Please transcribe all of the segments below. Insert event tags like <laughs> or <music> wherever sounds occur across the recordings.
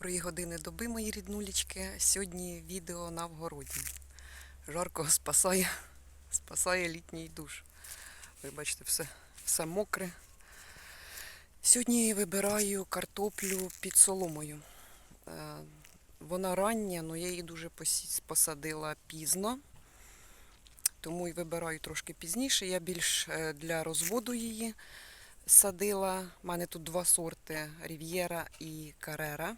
Доброї години доби, мої ріднулічки. Сьогодні відео на вгороді. Жарко спасає, спасає літній душ. Ви бачите, все, все мокре. Сьогодні вибираю картоплю під соломою. Е, Вона рання, але я її дуже посадила пізно. Тому і вибираю трошки пізніше. Я більш е, для розводу її садила. У мене тут два сорти Рів'єра і Карера.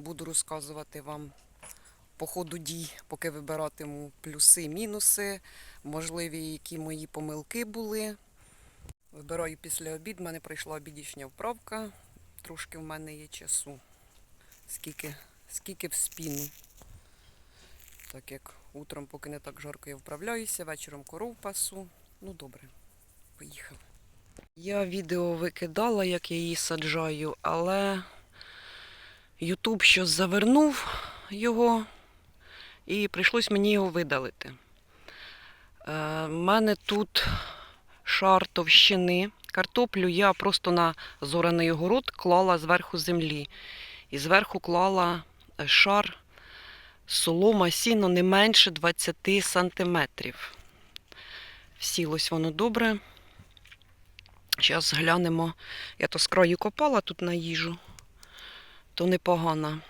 Буду розказувати вам по ходу дій, поки вибиратиму плюси, мінуси, можливі, які мої помилки були. Вибираю після обід. У мене прийшла обідішня вправка. Трошки в мене є часу. Скільки, скільки в спіну. Так як утром, поки не так жарко, я вправляюся, вечором коров пасу. Ну добре, поїхали. Я відео викидала, як я її саджаю, але Ютуб щось завернув його і прийшлось мені його видалити. У мене тут шар товщини. Картоплю я просто на зораний огород клала зверху землі. І зверху клала е, шар солома сіно не менше 20 сантиметрів. Всілось воно добре. Зараз глянемо. Я то з копала тут на їжу, то непогано.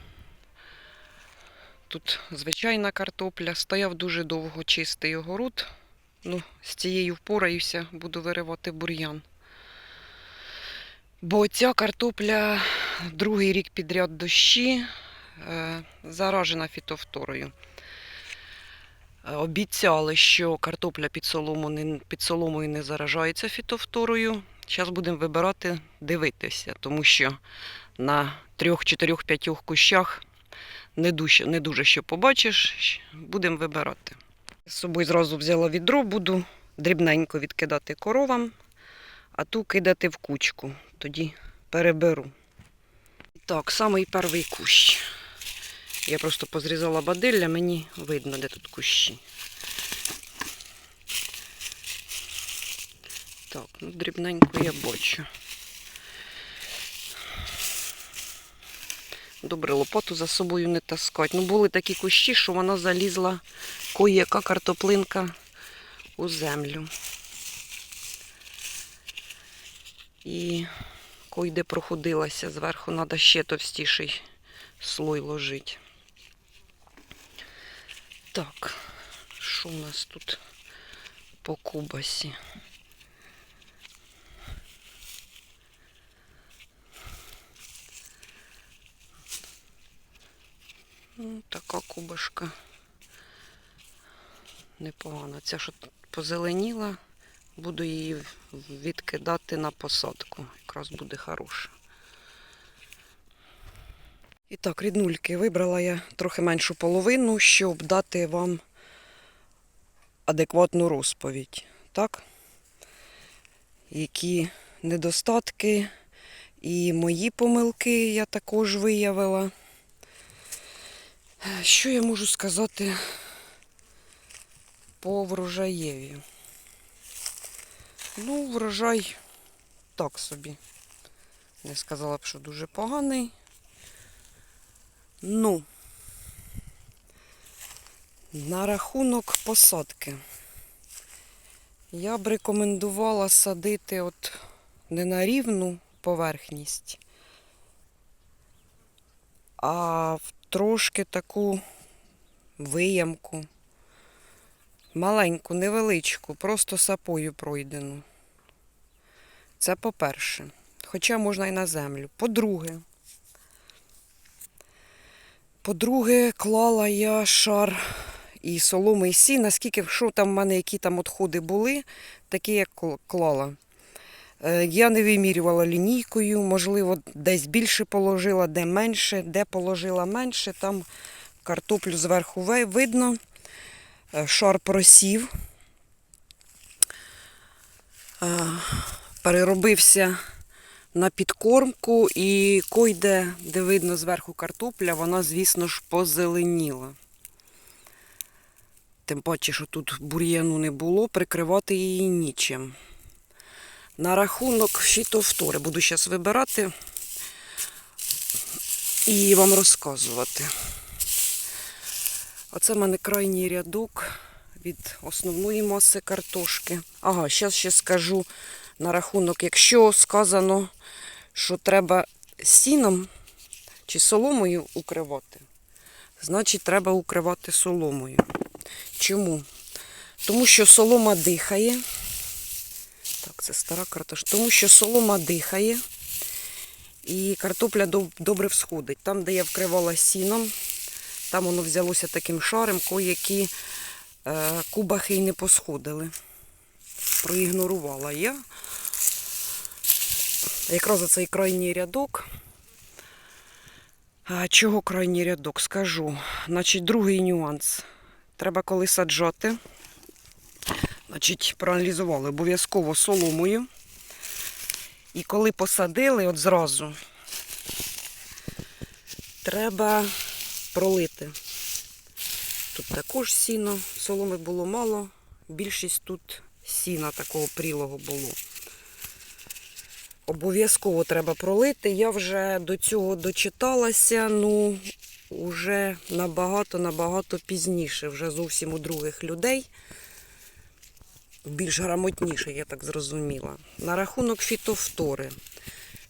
Тут звичайна картопля. Стояв дуже довго чистий огород. Ну, з цією впораюся, буду виривати бур'ян. Бо ця картопля другий рік підряд дощі е, заражена фітофторою. Обіцяли, що картопля під, солому не, під соломою не заражається фітофторою. Зараз будемо вибирати, дивитися, тому що на трьох, чотирьох, п'ятьох кущах не дуже, не дуже що побачиш. Будемо вибирати. З собою зразу взяла відро, буду дрібненько відкидати коровам, а ту кидати в кучку. Тоді переберу. Так, самий перший кущ. Я просто позрізала бадилля, мені видно, де тут кущі. Так, ну дрібненько я бачу. Добре, лопату за собою не таскати. Ну, були такі кущі, що вона залізла кое-яка картоплинка у землю. І койде проходилася, зверху треба ще товстіший слой ложити. Так, що у нас тут по кубасі? Ну, така кубашка непогана. Ця що позеленіла, буду її відкидати на посадку. Якраз буде хороша. І так, ріднульки, вибрала я трохи меншу половину, щоб дати вам адекватну розповідь. Так? Які недостатки і мої помилки я також виявила. Що я можу сказати по врожаєві? Ну, врожай так собі. Не сказала б, що дуже поганий. Ну, на рахунок посадки. Я б рекомендувала садити от не на рівну поверхність, а в трошки таку виямку. Маленьку, невеличку, просто сапою пройдену. Це по-перше. Хоча можна і на землю. По-друге, по-друге, клала я шар і соломи, і сі, наскільки, що там в мене, які там відходи були, такі я клала. Е, Я не вимірювала лінійкою, можливо, десь більше положила, де менше, де положила менше, там картоплю зверху видно. Е, Шар просів. Е, Переробився на підкормку і койде, де видно зверху картопля, вона, звісно ж, позеленіла. Тим паче, що тут бур'яну не було, прикривати її нічим. На рахунок фітофтори буду зараз вибирати. і вам розказувати. Оце в мене крайній рядок від основної маси картошки. Ага, зараз ще скажу на рахунок, якщо сказано, що треба сіном чи соломою укривати, значить треба укривати соломою. Чому? Тому що солома дихає. Так, це стара картошка. Тому що солома дихає і картопля добре всходить. Там, де я вкривала сіном, там воно взялося таким шаром, кої-які е, кубахи й не посходили. Проігнорувала я. Якраз оцей крайній рядок. Чого крайній рядок? Скажу. Значить, другий нюанс. Треба коли саджати. Значить, проаналізували обов'язково соломою. І коли посадили, от зразу треба пролити. Тут також сіно, соломи було мало, більшість тут сіна такого прілого було. Обов'язково треба пролити. Я вже до цього дочиталася, ну, вже набагато-набагато пізніше, вже зовсім у других людей. Більш грамотніше, я так зрозуміла. На рахунок фітофтори.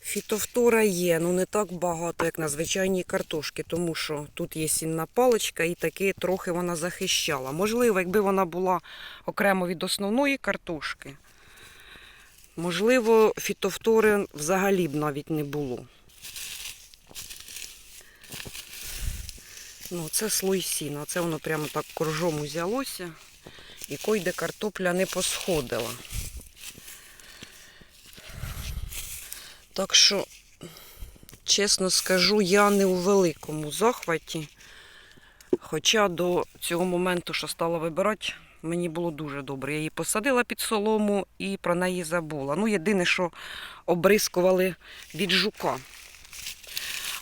Фітофтора є, ну не так багато, як на звичайній картошці, тому що тут є сінна паличка і таки трохи вона захищала. Можливо, якби вона була окремо від основної картошки, можливо, фітофтори взагалі б навіть не було. Ну, це слой сіна. Це воно прямо так коржом узялося і койде картопля не посходила. Так що, чесно скажу, я не у великому захваті. Хоча до цього моменту, що стала вибирати, мені було дуже добре. Я її посадила під солому і про неї забула. Ну, єдине, що обрискували від жука.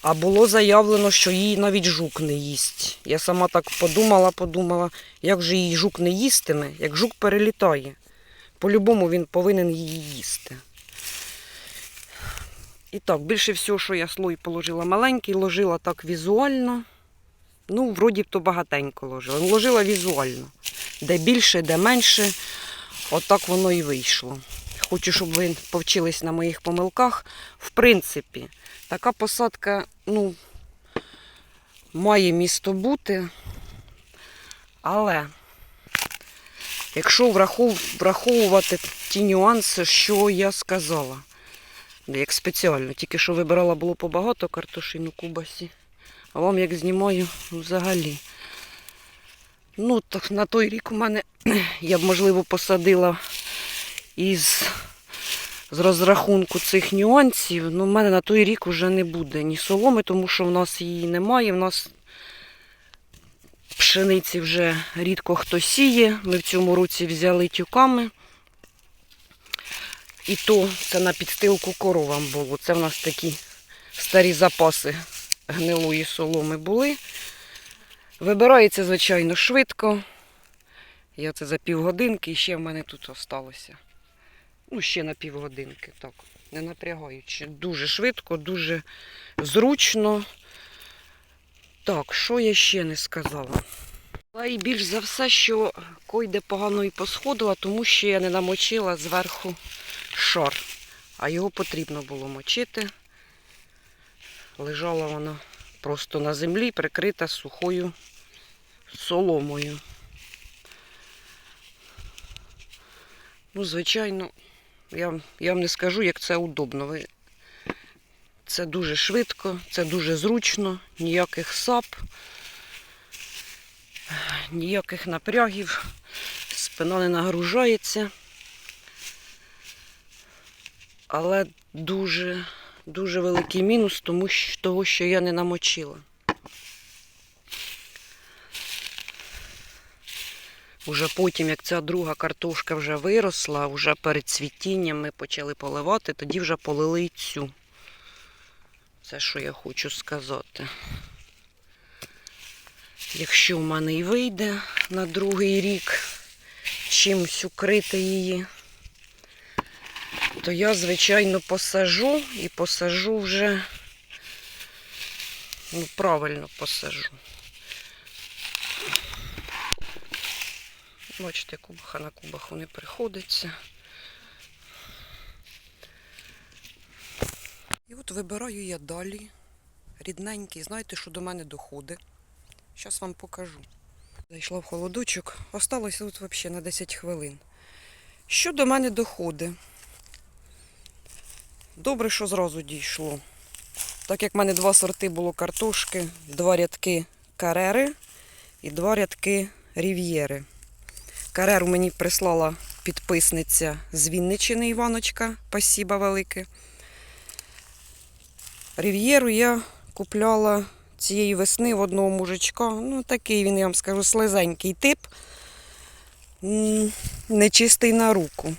А було заявлено, що її навіть жук не їсть. Я сама так подумала, подумала, як же її жук не їстиме, як жук перелітає. По-любому він повинен її їсти. І так, більше всього, що я слой положила маленький, ложила так візуально. Ну, вроді б то багатенько ложила. Ложила візуально. Де більше, де менше. Отак воно і вийшло. Хочу, щоб ви повчились на моїх помилках. В принципі, така посадка, ну, має місто бути. Але якщо враховувати ті нюанси, що я сказала, як спеціально, тільки що вибирала було побагато картошин у кубасі, а вам як знімаю взагалі. Ну, так на той рік у мене <clears throat> я б, можливо, посадила із з розрахунку цих нюансів, ну, в мене на той рік вже не буде ні соломи, тому що в нас її немає. В нас пшениці вже рідко хто сіє. Ми в цьому році взяли тюками. І то це на підстилку коровам було. Це в нас такі старі запаси гнилої соломи були. Вибирається, звичайно, швидко. Я це за півгодинки і ще в мене тут осталося. Ну, ще на півгодинки, так, не напрягаючи. Дуже швидко, дуже зручно. Так, що я ще не сказала? І більш за все, що койде погано і посходила, тому що я не намочила зверху шар. А його потрібно було мочити. Лежала вона просто на землі, прикрита сухою соломою. Ну, звичайно, я, я вам не скажу, як це удобно. Це дуже швидко, це дуже зручно, ніяких сап, ніяких напрягів, спина не нагружається. Але дуже, дуже великий мінус, тому що, того, що я не намочила. Уже потім, як ця друга картошка вже виросла, вже перед цвітінням ми почали поливати, тоді вже полили і цю. Це що я хочу сказати. Якщо в мене і вийде на другий рік чимось укрити її, то я, звичайно, посажу і посажу вже Ну, правильно посажу. Бачите, кубаха на кубаху не приходиться. І от вибираю я далі. Рідненький, знаєте, що до мене доходить. Зараз вам покажу. Зайшла в холодочок, осталося тут взагалі на 10 хвилин. Що до мене доходить? Добре, що зразу дійшло. Так як в мене два сорти було картошки, два рядки карери і два рядки рів'єри. Кареру мені прислала підписниця з Вінничини Іваночка. Спасіба велике. Рів'єру я купляла цієї весни в одного мужичка. Ну, такий він, я вам скажу, слизенький тип. Нечистий на руку.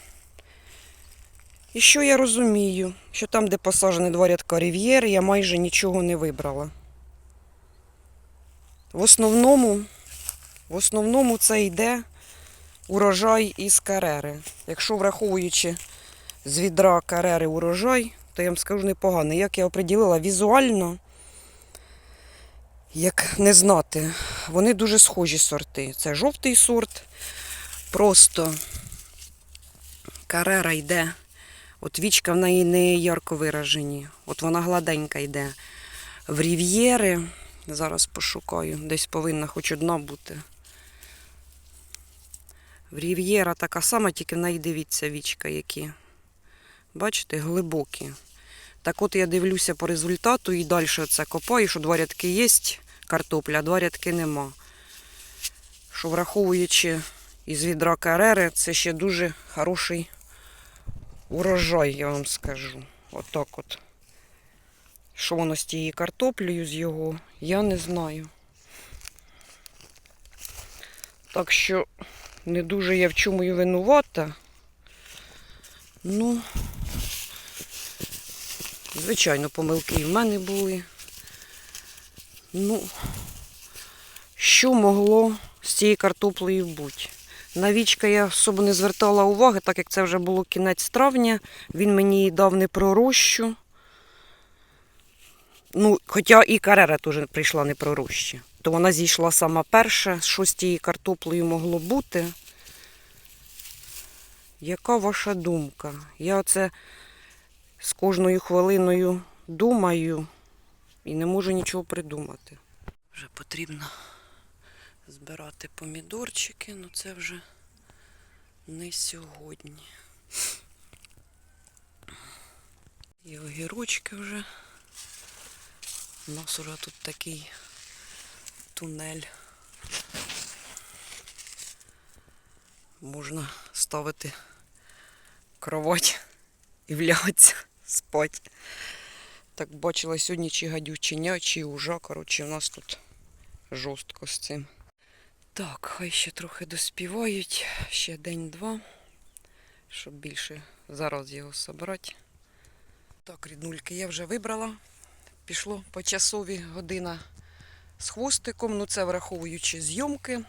І що я розумію? Що там, де посаджені два рядка рів'єри, я майже нічого не вибрала. В основному, в основному це йде урожай із карери. Якщо враховуючи з відра карери урожай, то я вам скажу непогано. Як я оприділила візуально, як не знати, вони дуже схожі сорти. Це жовтий сорт, просто карера йде. От вічка в неї не ярко виражені. От вона гладенька йде. В рів'єри, зараз пошукаю, десь повинна хоч одна бути. В рів'єра така сама, тільки в неї вічка які. Бачите, глибокі. Так от я дивлюся по результату і далі це копаю, що два рядки є картопля, а два рядки нема. Що враховуючи із відра карери, це ще дуже хороший урожай, я вам скажу. Отак от. Що воно з тією картоплею, з його, я не знаю. Так що не дуже я в чому і винувата. Ну, звичайно, помилки і в мене були. Ну, що могло з цією картоплею бути? На вічка я особо не звертала уваги, так як це вже було кінець травня. Він мені її дав не пророщу. Ну, хоча і карера теж прийшла не пророща. То вона зійшла сама перша. Що з тією картоплею могло бути? Яка ваша думка? Я оце з кожною хвилиною думаю і не можу нічого придумати. Вже потрібно збирати помідорчики, але це вже не сьогодні. І огірочки вже. У нас уже тут такий тунель. Можна ставити кровать і влягатися спати. Так бачила сьогодні чи гадючиня, чи ужа. Коротше, у нас тут жорстко з цим. Так, хай ще трохи доспівають, ще день-два, щоб більше зараз його собрати. Так, ріднульки, я вже вибрала. Пішло по часові година з хвостиком, ну це враховуючи зйомки.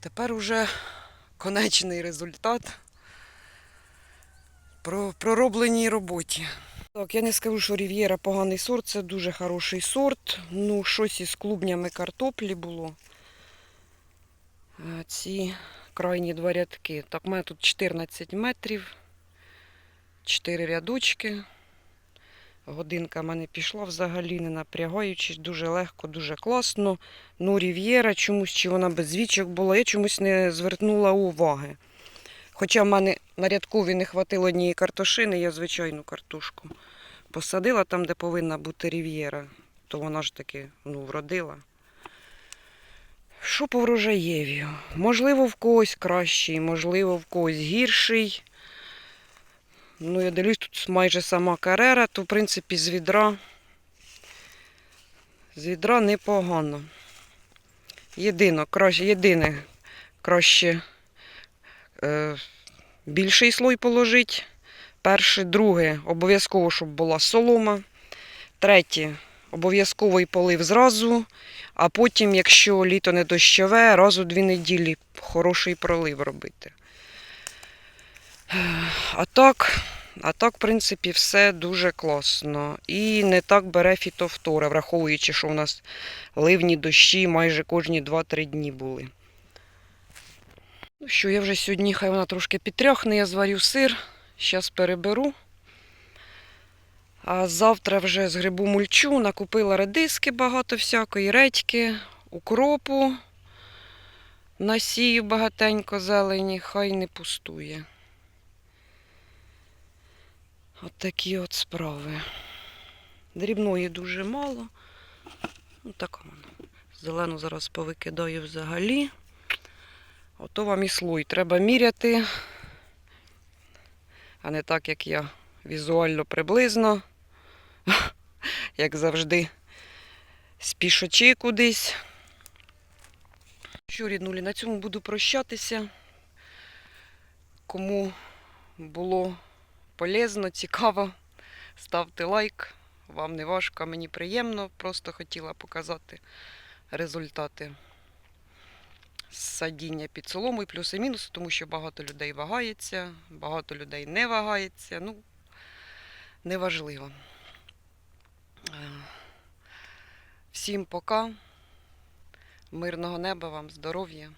Тепер уже конечний результат проробленій роботі. Так, я не скажу, що Рів'єра поганий сорт, це дуже хороший сорт. Ну, щось із клубнями картоплі було. Е, Ці крайні два рядки. Так, у мене тут 14 метрів, 4 рядочки. Годинка в мене пішла взагалі, не напрягаючись, дуже легко, дуже класно. Ну, Рів'єра чомусь, чи вона без вічок була, я чомусь не звернула уваги. Хоча в мене на рядкові не хватило однієї картошини, я звичайну картошку посадила там, де повинна бути рів'єра, то вона ж таки ну, вродила. Що по врожаєві? Можливо, в когось кращий, можливо, в когось гірший. Ну, я дивлюсь, тут майже сама карера, то, в принципі, з відра. З відра непогано. Єдино, краще, єдине, краще більший слой положити. Перше, друге, обов'язково, щоб була солома. Третє, обов'язковий полив зразу. А потім, якщо літо не дощове, раз у дві неділі хороший пролив робити. А так, А так, в принципі, все дуже класно. І не так бере фітофтора, враховуючи, що у нас ливні дощі майже кожні 2-3 дні були. Ну що, я вже сьогодні, хай вона трошки підтряхне, я зварю сир, зараз переберу. А завтра вже згребу мульчу, накупила редиски багато всякої, редьки, укропу. Насію багатенько зелені, хай не пустує. От такі от справи. Дрібної дуже мало. Ну, така вона. Зелену зараз повикидаю взагалі. Ото вам і слой. Треба міряти, а не так, як я візуально приблизно, <laughs> як завжди, спішачи кудись. Що, ріднулі, на цьому буду прощатися. Кому було полезно, цікаво, ставте лайк. Вам не важко, мені приємно. Просто хотіла показати результати садіння під соломою, плюси і мінуси, тому що багато людей вагається, багато людей не вагається. Ну, неважливо. Е, Всім пока. Мирного неба вам, здоров'я,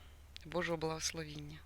Божого благословіння.